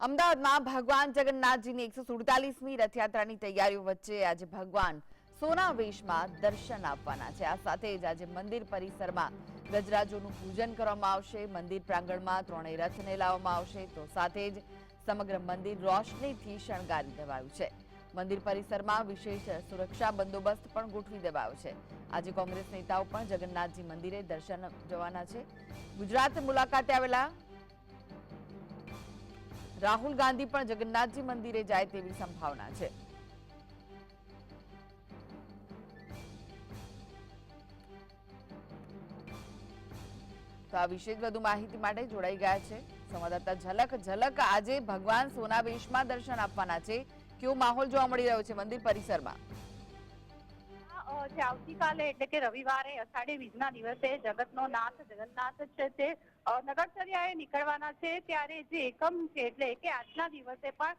અમદાવાદમાં ભગવાન જગન્નાથજીની એકસો સુડતાલીસમી રથયાત્રાની તૈયારીઓ વચ્ચે આજે ભગવાન સોના વેશમાં દર્શન આપવાના છે. આ સાથે જ આજે મંદિર પરિસરમાં ગજરાજોનું પૂજન કરવામાં આવશે. મંદિર પ્રાંગણમાં ત્રણેય રથને લાવવામાં આવશે. તો સાથે જ સમગ્ર મંદિર રોશનીથી શણગારી દેવાયું છે. મંદિર પરિસરમાં વિશેષ સુરક્ષા બંદોબસ્ત પણ ગોઠવી દેવાયો છે. આજે કોંગ્રેસ નેતાઓ પણ જગન્નાથજી મંદિરે દર્શન જવાના છે. ગુજરાત મુલાકાતે આવેલા રાહુલ ગાંધી પણ જગન્નાથજી મંદિરે જાય તેવી સંભાવના છે. તો આ વિશે વધુ માહિતી માટે જોડાઈ ગયા છે. સંવાદદાતા ઝલક ઝલક આજે ભગવાન સોનાવેશમાં દર્શન આપવાના છે. કેવો માહોલ જોવા મળી રહ્યો છે મંદિર પરિસરમાં? જે આવતીકાલે એટલે કે રવિવારે અષાઢી બીજના દિવસે જગતનો નાથ જગન્નાથ છે તે નગરચર્યાએ નીકળવાના છે. ત્યારે જે એકમ છે એટલે કે આજના દિવસે પણ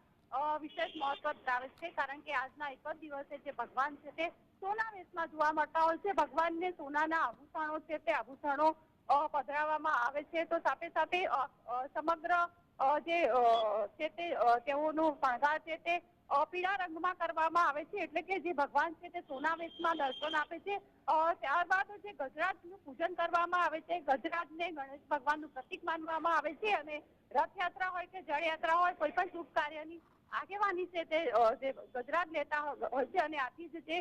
વિશેષ મહત્વ ધરાવે છે. કારણ કે આજના એક જ દિવસે જે ભગવાન છે તે સોના વેશમાં જોવા મળતા હોય છે. ભગવાનને સોનાના આભૂષણો છે તે આભૂષણો પધરાવવામાં આવે છે. તો સાથે સાથે સમગ્ર જે છે તે તેઓનું શણગાર છે તે પીળા રંગમાં કરવામાં આવે છે, એટલે કે જે ભગવાન છે તે સોના વેશમાં દર્શન આપે છે. ત્યારબાદ જે ગજરાજનું પૂજન કરવામાં આવે છે, ગજરાજને ગણેશ ભગવાનનું પ્રતિક માનવામાં આવે છે અને રથયાત્રા હોય કે જળયાત્રા હોય, કોઈ પણ શુભ કાર્યની આગેવાની છે તે જે ગજરાજ લેતા હોય છે અને આથી જ જે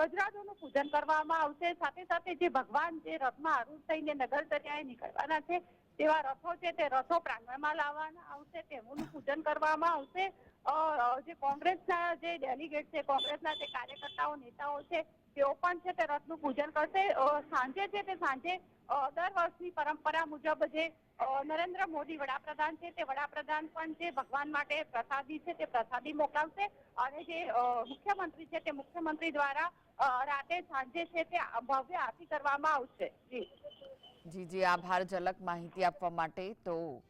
ગજરાજોનું પૂજન કરવામાં આવશે. સાથે સાથે જે ભગવાન જે રથમાં આરૂઢ થઈને નગરચર્યાએ નીકળવાના છે તેવા રથો છે તે રથો પ્રાંગણમાં લાવવાના આવશે તેમનું પૂજન કરવામાં આવશે. જે કોંગ્રેસના જે ડેલિગેટ છે, કોંગ્રેસના જે કાર્યકર્તાઓ, નેતાઓ છે, તેઓ પણ છે તે રથનું પૂજન કરશે. સાંજે છે તે સાંજે દર વર્ષની પરંપરા મુજબ જે નરેન્દ્ર મોદી વડાપ્રધાન છે, તે વડાપ્રધાન પણ જે ભગવાન માટે પ્રસાદી છે, તે પ્રસાદી મોકલાવશે. અને જે મુખ્યમંત્રી છે, તે મુખ્યમંત્રી દ્વારા રાતે સાંજે છે તે ભવ્ય આરતી કરવામાં આવશે. જી. જી જી આભાર, ઝલક માહિતી આપવા માટે. તો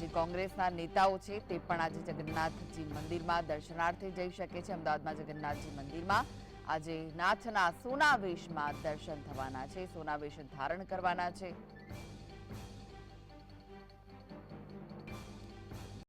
જે કોંગ્રેસના નેતાઓ છે, તે પણ આજે જગન્નાથજી મંદિરમાં દર્શનાર્થે જઈ શકે છે. અમદાવાદમાં જગન્નાથજી મંદિરમાં આજે નાથના સોનાવેશમાં દર્શન થવાના છે. સોનાવેશ ધારણ કરવાના છે.